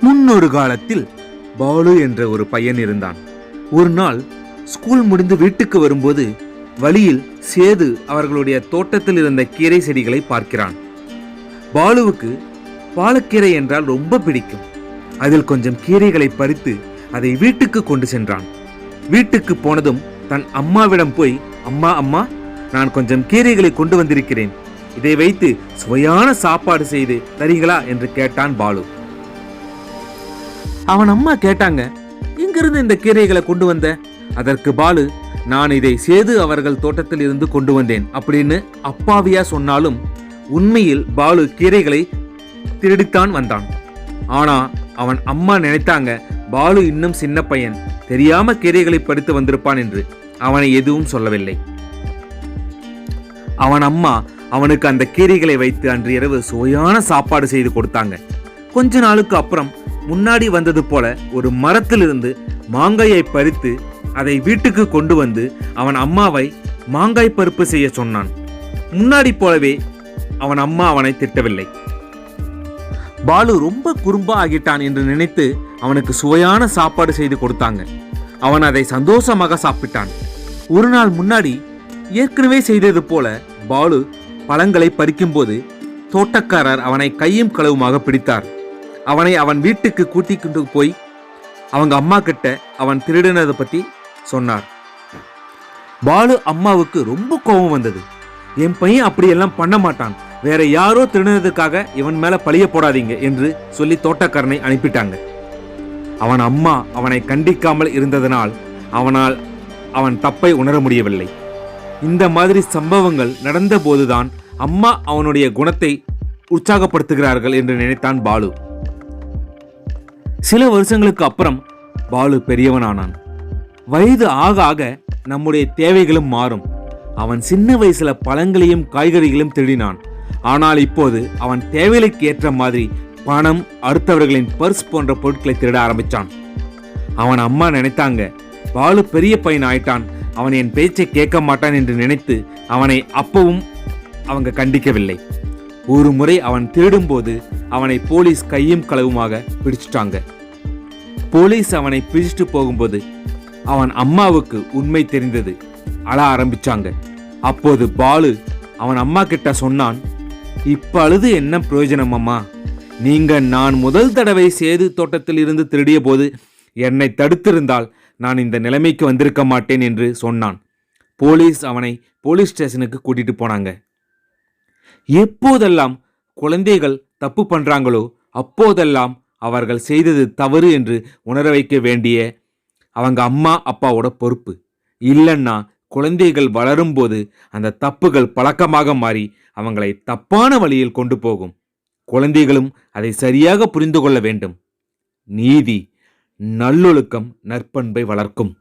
முன்னொரு காலத்தில் பாலு என்ற ஒரு பையன் இருந்தான். ஒரு நாள் ஸ்கூல் முடிந்து வீட்டுக்கு வரும்போது வழியில் சேது அவர்களுடைய தோட்டத்தில் இருந்த கீரை செடிகளை பார்க்கிறான். பாலுவுக்கு பாலக்கீரை என்றால் ரொம்ப பிடிக்கும். அதில் கொஞ்சம் கீரைகளை பறித்து அதை வீட்டுக்கு கொண்டு சென்றான். வீட்டுக்கு போனதும் தன் அம்மாவிடம் போய் அம்மா அம்மா நான் கொஞ்சம் கீரைகளை கொண்டு வந்திருக்கிறேன். இதை வைத்து சுவையான சாப்பாடு செய்து தரீங்களா? என்று கேட்டான் பாலு. அவன் அம்மா கேட்டாங்க எங்கிருந்து இந்த கீரைகளை கொண்டு வந்த? அதற்கு பாலு நான் இதை சேது அவர்கள் தோட்டத்தில் இருந்து கொண்டு வந்தேன். அப்படின்னு அப்பாவியா சொன்னாலும் உண்மையில் பாலு கீரைகளை திருடித்தான் வந்தான். ஆனா அவன் அம்மா நினைத்தாங்க பாலு இன்னும் சின்ன பையன் தெரியாம கீரைகளை பறித்து வந்திருப்பான் என்று. அவனை எதுவும் சொல்லவில்லை. அவன் அம்மா அவனுக்கு அந்த கீரைகளை வைத்து அன்று இரவு சுவையான சாப்பாடு செய்து கொடுத்தாங்க. கொஞ்ச நாளுக்கு அப்புறம் முன்னாடி வந்தது போல ஒரு மரத்திலிருந்து மாங்காயை பறித்து அதை வீட்டுக்கு கொண்டு வந்து அவன் அம்மாவை மாங்காய் பருப்பு செய்ய சொன்னான். முன்னாடி போலவே அவன் அம்மா அவனை திட்டவில்லை. பாலு ரொம்ப குறும்பா ஆகிட்டான் என்று நினைத்து அவனுக்கு சுவையான சாப்பாடு செய்து கொடுத்தாங்க. அவன் அதை சந்தோஷமாக சாப்பிட்டான். ஒரு நாள் முன்னாடி ஏற்கனவே செய்தது போல பாலு பழங்களை பறிக்கும்போது தோட்டக்காரர் அவனை கையும் களவுமாக பிடித்தார். அவனை அவன் வீட்டுக்கு கூட்டிக்கிட்டு போய் அவங்க அம்மா கிட்ட அவன் திருடினதை பற்றி சொன்னார். பாலு அம்மாவுக்கு ரொம்ப கோபம் வந்தது. என் பையன் அப்படியெல்லாம் பண்ண மாட்டான். வேற யாரோ திருடினதுக்காக இவன் மேல பழிய போடாதீங்க என்று சொல்லி தோட்டக்காரனை அனுப்பிட்டாங்க. அவன் அம்மா அவனை கண்டிக்காமல் இருந்ததனால் அவனால் அவன் தப்பை உணர முடியவில்லை. இந்த மாதிரி சம்பவங்கள் நடந்த போதுதான் அம்மா அவனுடைய குணத்தை உற்சாகப்படுத்துகிறார்கள் என்று நினைத்தான் பாலு. சில வருஷங்களுக்கு அப்புறம் பாலு பெரியவனானான். வயது ஆக ஆக நம்முடைய தேவைகளும் மாறும். அவன் சின்ன வயசுல பழங்களையும் காய்கறிகளையும் திருடினான். ஆனால் இப்போது அவன் தேவைகளுக்கு ஏற்ற மாதிரி பணம் அடுத்தவர்களின் பர்ஸ் போன்ற பொருட்களை திருட ஆரம்பிச்சான். அவன் அம்மா நினைத்தாங்க பாலு பெரிய பையன் ஆயிட்டான். அவன் என் பேச்சை கேட்க மாட்டான் என்று நினைத்து அவனை அப்பவும் அவங்க கண்டிக்கவில்லை. ஒரு முறை அவன் திருடும்போது அவனை போலீஸ் கையும் களவுமாக பிடிச்சிட்டாங்க. போலீஸ் அவனை பிடிச்சிட்டு போகும்போது அவன் அம்மாவுக்கு உண்மை தெரிந்தது. அழ ஆரம்பிச்சாங்க. அப்போது பாலு அவன் அம்மா கிட்ட சொன்னான் இப்ப அழுது என்ன பிரயோஜனம் அம்மா? நீங்க நான் முதல் தடவை சேது தோட்டத்தில் இருந்து திருடிய போது என்னை தடுத்திருந்தால் நான் இந்த நிலைமைக்கு வந்திருக்க மாட்டேன் என்று சொன்னான். போலீஸ் அவனை போலீஸ் ஸ்டேஷனுக்கு கூட்டிட்டு போனாங்க. எப்போதெல்லாம் குழந்தைகள் தப்பு பண்ணுறாங்களோ அப்போதெல்லாம் அவர்கள் செய்தது தவறு என்று உணர வைக்க வேண்டிய அவங்க அம்மா அப்பாவோட பொறுப்பு. இல்லைன்னா குழந்தைகள் வளரும்போது அந்த தப்புகள் பழக்கமாக மாறி அவங்களை தப்பான வழியில் கொண்டு போகும். குழந்தைகளும் அதை சரியாக புரிந்து கொள்ள வேண்டும். நீதி நல்லொழுக்கம் நற்பண்பை வளர்க்கும்.